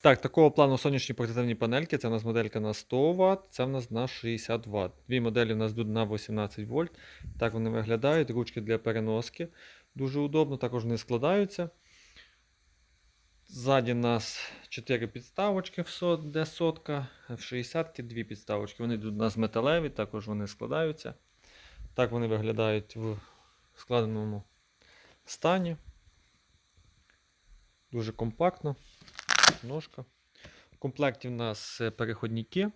Так, такого плану сонячні портативні панельки. Це у нас моделька на 100 Вт, це в нас на 60 Вт. Дві моделі у нас йдуть на 18 вольт. Так вони виглядають. Ручки для переноски. Дуже удобно, також вони складаються. Ззаді у нас 4 підставочки, де сотка, в 60 дві підставочки. Вони йдуть у нас металеві, також вони складаються. Так вони виглядають в складеному стані. Дуже компактно. Ножка. В комплекті в нас е, переходники.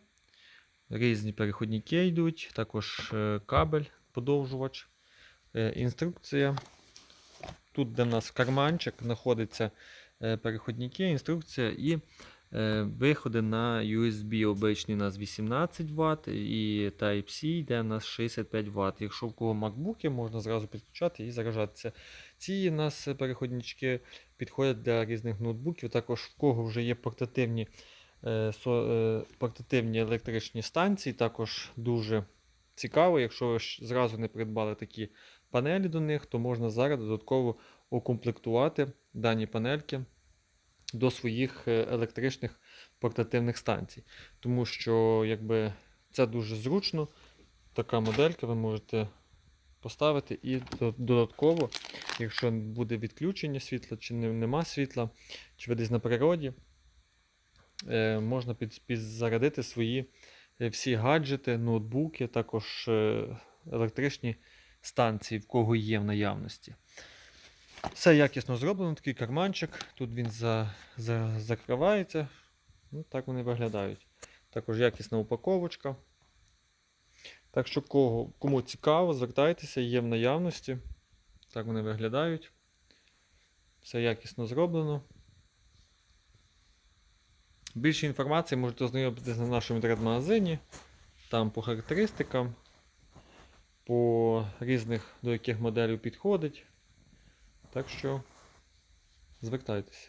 Різні переходники йдуть, також е, кабель, подовжувач, е, інструкція. Тут, де в нас карманчик, знаходиться е, переходники, інструкція і виходи на USB обичні у нас 18 Вт і Type-C йде у нас 65 Вт. Якщо в кого MacBook, можна зразу підключати і заражатися. Ці у нас переходнички підходять для різних ноутбуків. Також в кого вже є портативні, е, е, портативні електричні станції, також дуже цікаво. Якщо ви зразу не придбали такі панелі до них, то можна зараз додатково укомплектувати дані панельки до своїх е, електричних портативних станцій. Тому що якби, це дуже зручно. Така моделька ви можете поставити і додатково, якщо буде відключення світла, чи нема світла, чи ви десь на природі, е, можна під, підзарядити свої е, всі гаджети, ноутбуки, також електричні станції, в кого є в наявності. Все якісно зроблено, такий карманчик. Тут він за, за, закривається. Ну, так вони виглядають. Також якісна упаковочка. Так що кого, кому цікаво, звертайтеся, є в наявності. Так вони виглядають. Все якісно зроблено. Більше інформації можете ознайомитися на нашому інтернет-магазині. Там по характеристикам, по різних до яких моделей підходить. Так що звертайтеся.